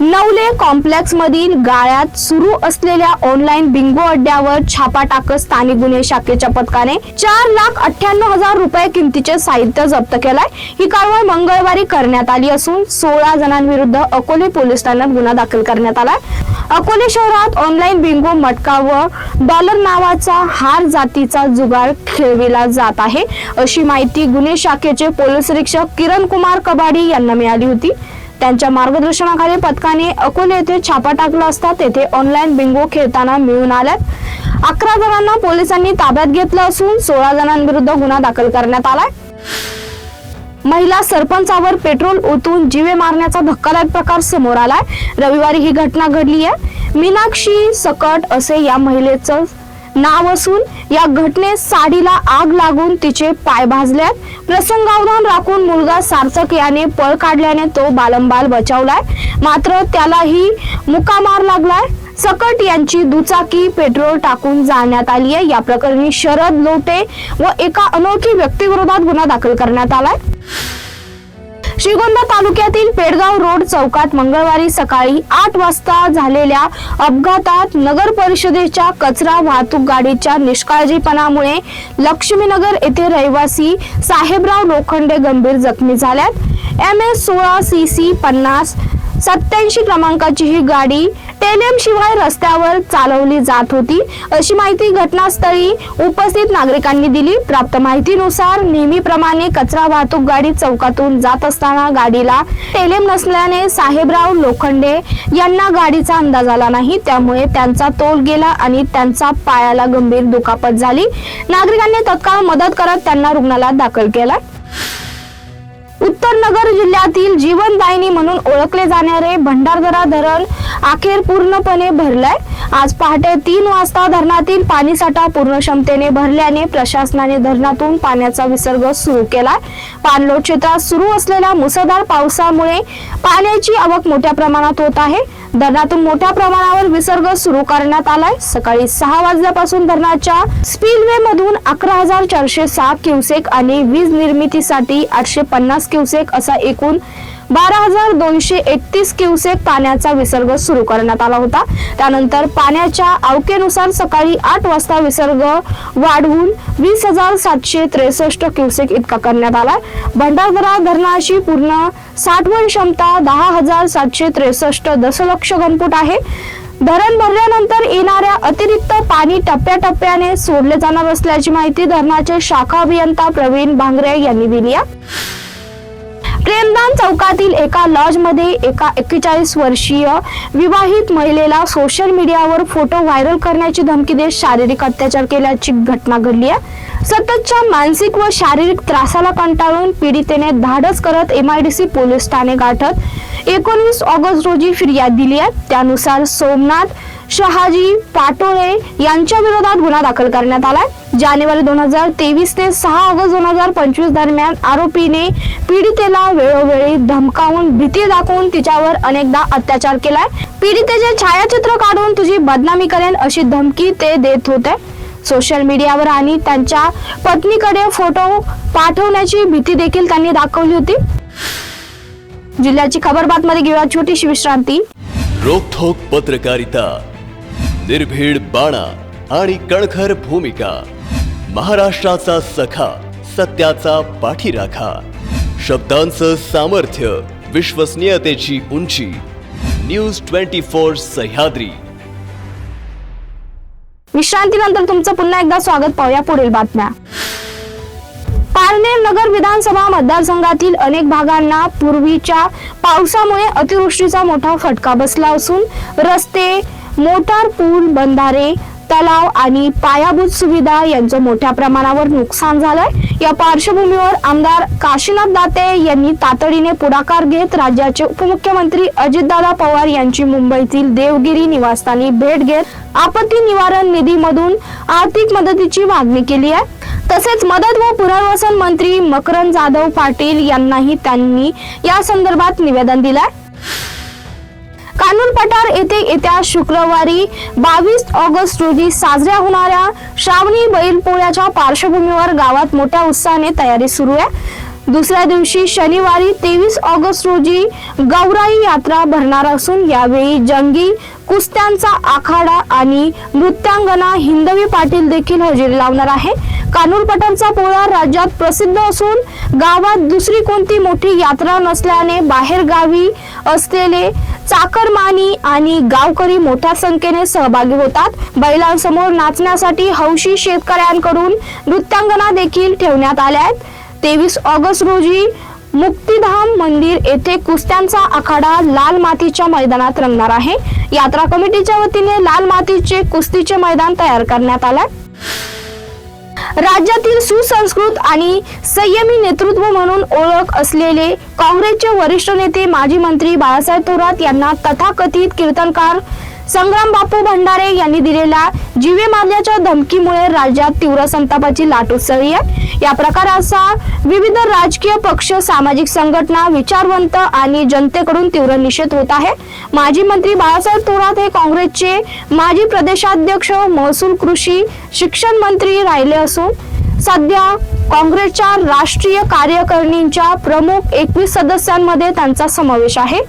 Navale complex मधील गाळ्यात सुरू असलेल्या ऑनलाईन बिंगो अड्ड्यावर छापा टाकत स्थानिक गुन्हे शाखेच्या पथकाने चार लाख अठ्ठ्याण्णव हजार रुपये किमतीचे साहित्य जप्त केलाय. ही कारवाई मंगळवारी करण्यात आली असून सोळा जणांविरुद्ध अकोले पोलीस ठाण्यात गुन्हा दाखल करण्यात आलाय अकोले शहरात ऑनलाईन बिंगो मटका व डॉलर नावाचा हार जातीचा जुगार खेळविला जात आहे. अशी माहिती गुन्हे शाखेचे पोलीस निरीक्षक किरण कुमार कबाडी यांना मिळाली होती. त्यांच्या मार्गदर्शनाखाली पथकाने अकोले येथे छापा टाकला असता तेथे ऑनलाईन बिंगो खेळताना मिळून आल्यात. अकरा जणांना पोलिसांनी ताब्यात घेतलं असून सोळा जणांविरुद्ध गुन्हा दाखल करण्यात आलाय. महिला सरपंचावर पेट्रोल ओतून जीवे मारण्याचा धक्कादायक प्रकार समोर आलाय. रविवारी ही घटना घडली आहे मीनाक्षी सकट असे या महिलेचं नाव असून या घटनेत साडीला आग लागून तिचे पाय भाजल्यात. प्रसंगावधान राखून मुलगा सार्थक याने पळ काढल्याने तो बालंबाल बचावलाय. मात्र त्यालाही मुकामार लागलाय. सकट यांची दुचाकी पेट्रोल टाकून जाळण्यात आली आहे. या प्रकरणी शरद लोटे व एका अनोळखी व्यक्तीविरोधात गुन्हा दाखल करण्यात आलाय. श्रीगोंदा तालुक्यातील पेडगाव रोड चौकात मंगळवारी सकाळी आठ वाजता झालेल्या अपघातात नगर परिषदेच्या कचरा वाहतूक गाडीच्या निष्काळजीपणामुळे लक्ष्मीनगर येथे रहिवासी साहेबराव लोखंडे गंभीर जखमी झाल्यात. एम एस सोळा सी सी पन्नास सत्याऐंशी क्रमांकाची ही गाडी टेलेम शिवाय रस्त्यावर चालवली जात होती. अशी माहिती घटनास्थळी उपस्थित नागरिकांनी दिली. प्राप्त माहितीनुसार नेहमीप्रमाणे कचरा वाहतूक गाडी चौकातून जात असताना गाडीला टेलेम नसल्याने साहेबराव लोखंडे यांना गाडीचा अंदाज आला नाही. त्यामुळे त्यांचा तोल गेला आणि त्यांचा पायाला गंभीर दुखापत झाली. नागरिकांनी तत्काळ मदत करत त्यांना रुग्णालयात दाखल केला. उत्तर नगर जिल्ह्यातील जीवनदायिनी म्हणून ओळखले जाणारे भंडारदरा धरण अखेर पूर्णपणे भरलंय. आज पहाटे तीन वाजता धरणातील पाणीसाठा पूर्ण क्षमतेने भरल्याने प्रशासनाने धरणातून पाण्याचा विसर्ग सुरू केलाय. पाणलोट क्षेत्रात सुरू असलेल्या मुसळधार पावसामुळे पाण्याची आवक मोठ्या प्रमाणात होत आहे. धरणातून मोठ्या प्रमाणावर विसर्ग सुरू करण्यात आलाय. सकाळी सहा वाजल्यापासून धरणाच्या स्पिलवे मधून अकरा हजार चारशे सात क्युसेक आणि वीज निर्मितीसाठी आठशे पन्नास क्युसेक असा एकूण बारा हजार दोनशे एकतीस क्युसेक पाण्याचा विसर्ग सुरू करण्यात आला होता. त्यानंतर पाण्याच्या आवकेनुसार सकाळी आठ वाजता विसर्ग वाढवून वीस हजार सातशे त्रेसष्ट क्युसेक इतका करण्यात आला. भंडारदरा धरणाची पूर्ण साठवण क्षमता दहा हजार सातशे त्रेसष्ट दशलक्ष घनफूट आहे. धरण भरल्यानंतर येणाऱ्या अतिरिक्त पाणी टप्प्याटप्प्याने सोडले जाणार असल्याची माहिती धरणाचे शाखा अभियंता प्रवीण भांगरे यांनी दिली आहे. प्रेमदान चौकातील एका लॉजमध्ये एका एक्केचाळीस वर्षीय विवाहित महिलेला सोशल मीडियावर फोटो व्हायरल करण्याची धमकी देत शारीरिक अत्याचार केल्याची घटना घडली आहे. सततच्या मानसिक व शारीरिक त्रासाला कंटाळून पीडितेने धाडस करत एमआयडीसी पोलीस ठाणे गाठत एकोणीस ऑगस्ट रोजी फिर्याद दिली आहे. त्यानुसार सोमनाथ शहाजी पाटोळे यांच्या विरोधात गुन्हा दाखल करण्यात आलाय. जानेवारी दोन हजार तेवीस ते सहा ऑगस्ट दोन हजार पंचवीस दरम्यान आरोपीने पीडितेला वेळोवेळी धमकावून भीती दाखवून तिच्यावर अनेकदा अत्याचार केलाय. पीडितेचे छायाचित्र काढून तुझी बदनामी करेन अशी धमकी ते देत होते. सोशल मीडियावर आणि त्यांच्या पत्नीकडे फोटो पाठवण्याची भीती देखील त्यांनी दाखवली होती. जिल्ह्याची खबर बातमध्ये घेऊया छोटीशी विश्रांती. रोखोक पत्रकारिता. निर्भीड बाणा आणि कणखर भूमिका. महाराष्ट्राचा सखा सत्याचा पाठीराखा. शब्दांचं सामर्थ्य विश्वसनीयतेची उंची. News twenty four Sahyadri. विश्रांतीनंतर तुमचं पुन्हा एकदा स्वागत पाहूया पुढील बातम्या. पारनेर नगर विधानसभा मतदारसंघातील अनेक भागांना पूर्वीच्या पावसामुळे अतिवृष्टीचा मोठा फटका बसला असून रस्ते मोटार पूल बंधारे तलाव आणि पायाभूत सुविधा यांचं मोठ्या प्रमाणावर नुकसान झालंय. या पार्श्वभूमीवर आमदार काशीनाथ दाते यांनी तातडीने पुढाकार घेत राज्याचे उपमुख्यमंत्री अजितदादा पवार यांची मुंबईतील देवगिरी निवासस्थानी भेट घेत आपत्ती निवारण निधीमधून आर्थिक मदतीची मागणी केली आहे. तसेच मदत व पुनर्वसन मंत्री मकरंद जाधव पाटील यांनाही त्यांनी या संदर्भात निवेदन दिलंय. कानून पठार येथे येत्या शुक्रवारी बावीस ऑगस्ट रोजी साजऱ्या होणाऱ्या श्रावणी बैलपोळ्याच्या पार्श्वभूमीवर गावात मोठ्या उत्साहाने तयारी सुरू आहे. दुसऱ्या दिवशी शनिवारी तेवीस ऑगस्ट रोजी गौराई यात्रा भरणार असून यावेळी जंगी कुस्त्यांचा आखाडा आणि नृत्यांगना हिंदवी पाटील देखील हजेरी लावणार आहे. कानूर पोळा राज्यात प्रसिद्ध असून गावात दुसरी कोणती मोठी यात्रा नसल्याने बाहेर गावी असलेले चाकरमानी आणि गावकरी मोठ्या संख्येने सहभागी होतात. बैलांसमोर नाचण्यासाठी हौशी शेतकऱ्यांकडून नृत्यांगना देखील ठेवण्यात आल्या आहेत. तेवीस ऑगस्ट रोजी मुक्तिधाम मंदिर येथे कुस्त्यांचा आखाडा लाल मातीच्या मैदानात रंगणार आहे. यात्रा कमिटीच्या वतीने लाल मातीचे कुस्तीचे मैदान तयार करण्यात आलंय राज्यातील सुसंस्कृत आणि संयमी नेतृत्व म्हणून ओळख असलेले काँग्रेसचे वरिष्ठ नेते माजी मंत्री बाळासाहेब थोरात यांना तथाकथित कीर्तनकार संग्राम बापू भंडारे यांनी दिलेल्या जीवे मारल्याच्या धमकीमुळे राज्यात तीव्र संतापाची लाट उसळली आहे. या प्रकाराचा विविध राजकीय पक्ष सामाजिक संघटना विचारवंत आणि जनतेकडून तीव्र निषेध होत आहे. माजी मंत्री बाळासाहेब थोरात हे काँग्रेसचे माजी प्रदेशाध्यक्ष महसूल कृषी शिक्षण मंत्री राहिले असून सध्या काँग्रेसच्या राष्ट्रीय कार्यकारिणीच्या प्रमुख एकवीस सदस्यांमध्ये त्यांचा समावेश आहे.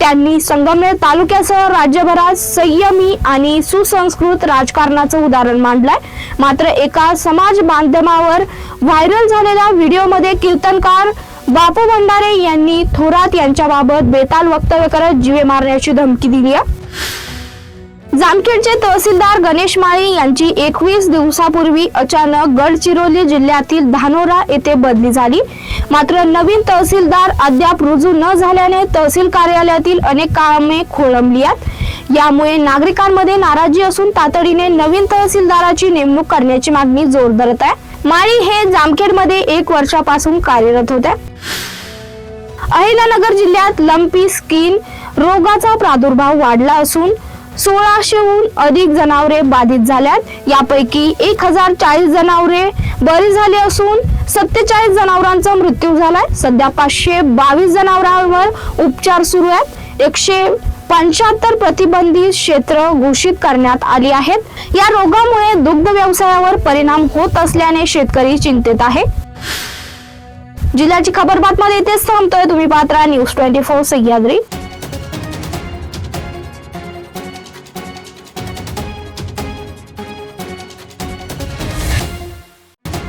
त्यांनी संगमनेर तालुक्यासह राज्यभरात संयमी आणि सुसंस्कृत राजकारणाचं उदाहरण मांडलंय. मात्र एका समाज माध्यमावर व्हायरल झालेल्या व्हिडिओमध्ये कीर्तनकार बापू भंडारे यांनी थोरात यांच्याबाबत बेताल वक्तव्य करत जीवे मारण्याची धमकी दिली आहे. जामखेडचे तहसीलदार गणेश माळी यांची एकवीस दिवसापूर्वी अचानक गडचिरोली जिल्ह्यातील धानोरा येथे बदली झाली. मात्र नवीन तहसीलदार अद्याप रुजू न झाल्याने तहसील कार्यालयातील अनेक कामे खोळंबली आहेत. यामुळे नागरिकांमध्ये नाराजी असून तातडीने नवीन तहसीलदाराची नेमणूक करण्याची मागणी जोर धरत आहे. माळी हे जामखेडमध्ये एक वर्षापासून कार्यरत होते. अहिल्यानगर जिल्ह्यात लंपी स्किन रोगाचा प्रादुर्भाव वाढला असून सोळाशेहून अधिक जनावरे बाधित झाल्यात. यापैकी एक हजार चाळीस जनावरे बरी झाली असून सत्तेचाळीस जनावरांचा मृत्यू झालाय. सध्या पाचशे बावीस जनावरांवर उपचार सुरू आहेत. एकशे पंच्याहत्तर प्रतिबंधित क्षेत्र घोषित करण्यात आली आहेत. या रोगामुळे दुग्ध व्यवसायावर परिणाम होत असल्याने शेतकरी चिंतेत आहे. जिल्ह्याची खबर बातमी इथेच थांबतोय. तुम्ही पात्रा न्यूज ट्वेंटी फोर सह्याद्री.